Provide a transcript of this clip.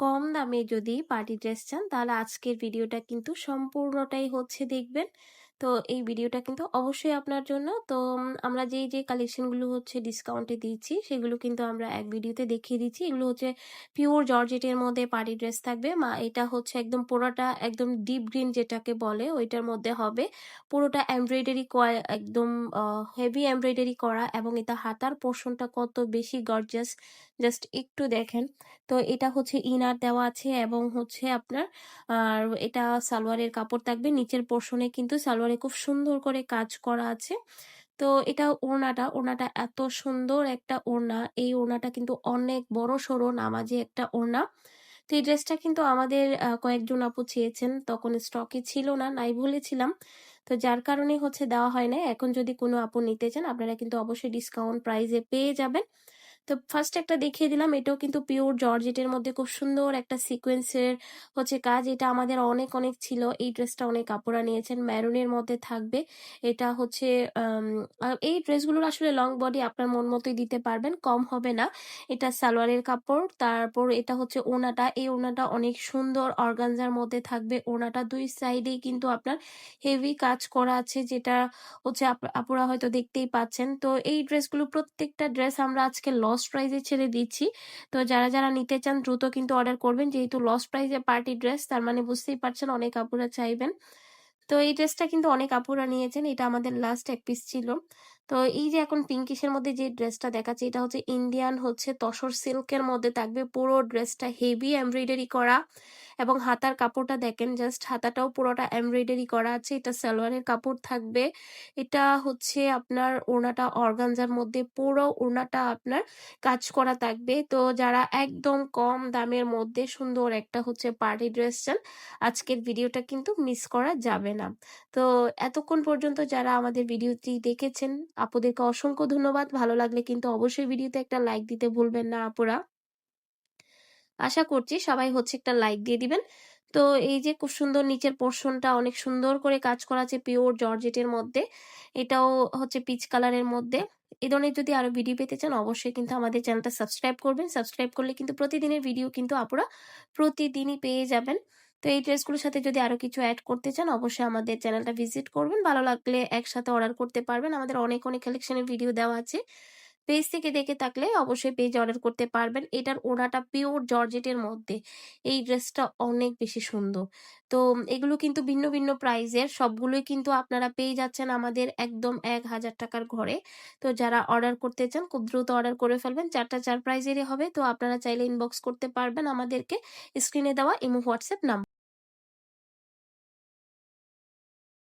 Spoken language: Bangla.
কম দামে যদি পার্টি ড্রেস চান তাহলে আজকের ভিডিওটা কিন্তু সম্পূর্ণটাই হচ্ছে দেখবেন। তো এই ভিডিওটা কিন্তু অবশ্যই আপনার জন্য। তো আমরা যেই যে কালেকশনগুলো হচ্ছে ডিসকাউন্টে দিচ্ছি, সেগুলো কিন্তু আমরা এক ভিডিওতে দেখিয়ে দিচ্ছি। এগুলো হচ্ছে পিওর জর্জেটের মধ্যে পার্টি ড্রেস থাকবে। মা, এটা হচ্ছে একদম পুরোটা একদম ডিপ গ্রিন যেটাকে বলে, ওইটার মধ্যে হবে পুরোটা এমব্রয়ডারি একদম হেভি এমব্রয়ডারি করা এবং এটা হাতার পোর্শনটা কত বেশি গর্জাস জাস্ট একটু দেখেন। তো এটা হচ্ছে ইনার দেওয়া আছে এবং হচ্ছে আপনার, আর এটা সালোয়ারের কাপড় থাকবে, নিচের পোর্শনে কিন্তু সালোয়ারে খুব সুন্দর করে কাজ করা আছে। তো এটা ওড়নাটা ওড়নাটা এত সুন্দর একটা ওড়না। এই ওড়নাটা কিন্তু অনেক বড় সড়ো নামাজি একটা ওড়না। তো এই ড্রেসটা কিন্তু আমাদের কয়েকজন আপু চেয়েছেন। তখন স্টকে ছিল না, নাই বলেছিলাম। তো যার কারণে হচ্ছে দেওয়া হয় না এখন যদি কোনো আপু নিতে চান, আপনারা কিন্তু অবশ্যই ডিসকাউন্ট প্রাইসে পেয়ে যাবেন। তো ফার্স্ট একটা দেখিয়ে দিলাম, এটাও কিন্তু পিওর জর্জেটের মধ্যে খুব সুন্দর একটা সিকোয়েন্সের হচ্ছে কাজ। এটা আমাদের অনেক অনেক ছিল। এই ড্রেসটা অনেক কাপড়া নিয়েছেন ম্যারুনের মধ্যে থাকবে। এটা হচ্ছে এই ড্রেসগুলোর আসলে লং বডি আপনার মন মতোই দিতে পারবেন, কম হবে না। এটা সালোয়ারের কাপড়, তারপর এটা হচ্ছে ওনাটা। এই ওনাটা অনেক সুন্দর অর্গানজার মধ্যে থাকবে। ওনাটা দুই সাইডেই কিন্তু আপনার হেভি কাজ করা আছে, যেটা হচ্ছে আপ- আপুরা হয়তো দেখতেই পাচ্ছেন। তো এই ড্রেসগুলো প্রত্যেকটা ড্রেস আমরা আজকে লস প্রাইজে ছেড়ে দিচ্ছি। তো যারা যারা নিতে চান দ্রুত কিন্তু অর্ডার করবেন। যেহেতু লস প্রাইজে পার্টি ড্রেস তার মানে বুঝতেই পারছেন অনেক আপুরা চাইবেন। তো এই ড্রেসটা কিন্তু অনেক আপুরা নিয়েছেন। এটা আমাদের লাস্ট এক পিস ছিল। তো এই যে এখন পিঙ্কিশের মধ্যে যে ড্রেসটা দেখাচ্ছে, এটা হচ্ছে ইন্ডিয়ান হচ্ছে তসর সিল্কের মধ্যে থাকবে পুরো ড্রেসটা হেভি এমব্রয়ডারি করা। এবং হাতার কাপড়টা দেখেন, জাস্ট হাতাটাও পুরোটা এমব্রয়ডারি করা আছে। এটা সালোয়ারের কাপড় থাকবে। এটা হচ্ছে আপনার ওড়নাটা অর্গানজার মধ্যে পুরো ওড়নাটা আপনার কাজ করা থাকবে। তো যারা একদম কম দামের মধ্যে সুন্দর একটা হচ্ছে পার্টি ড্রেস চান, আজকের ভিডিওটা কিন্তু মিস করা যাবে না। তো এতক্ষণ পর্যন্ত যারা আমাদের ভিডিওটি দেখেছেন আপুদেরকে অসংখ্য ধন্যবাদ। ভালো লাগলে কিন্তু অবশ্যই ভিডিওতে একটা লাইক দিতে ভুলবেন না আপুরা। আশা করছি সবাই হচ্ছে একটা লাইক দিয়ে দিবেন। তো এই যে খুব সুন্দর নিচের পোর্শনটা অনেক সুন্দর করে কাজ করা আছে পিওর জর্জেটের মধ্যে। এটাও হচ্ছে পিচ কালারের মধ্যে। এ ধরনের যদি আরও ভিডিও পেতে চান অবশ্যই কিন্তু আমাদের চ্যানেলটা সাবস্ক্রাইব করবেন। সাবস্ক্রাইব করলে কিন্তু প্রতিদিনের ভিডিও কিন্তু আপনারা প্রতিদিনই পেয়ে যাবেন। তো এই ড্রেসগুলোর সাথে যদি আরও কিছু অ্যাড করতে চান, অবশ্যই আমাদের চ্যানেলটা ভিজিট করবেন। ভালো লাগলে একসাথে অর্ডার করতে পারবেন। আমাদের অনেক অনেক কালেকশনের ভিডিও দেওয়া আছে। পেজ থেকে দেখে থাকলে অবশ্যই পেজ অর্ডার করতে পারবেন। এটার ওড়নাটা পিওর জর্জেটের মধ্যে। এই ড্রেসটা অনেক বেশি সুন্দর। তো এগুলো কিন্তু ভিন্ন ভিন্ন প্রাইজের সবগুলোই কিন্তু আপনারা পেয়ে যাচ্ছেন আমাদের একদম এক হাজার টাকার ঘরে। তো যারা অর্ডার করতে চান, খুব দ্রুত অর্ডার করে ফেলবেন। চারটা, চার প্রাইজেরই হবে। তো আপনারা চাইলে ইনবক্স করতে পারবেন আমাদেরকে। স্ক্রিনে দেওয়া ইমো হোয়াটসঅ্যাপ নাম্বার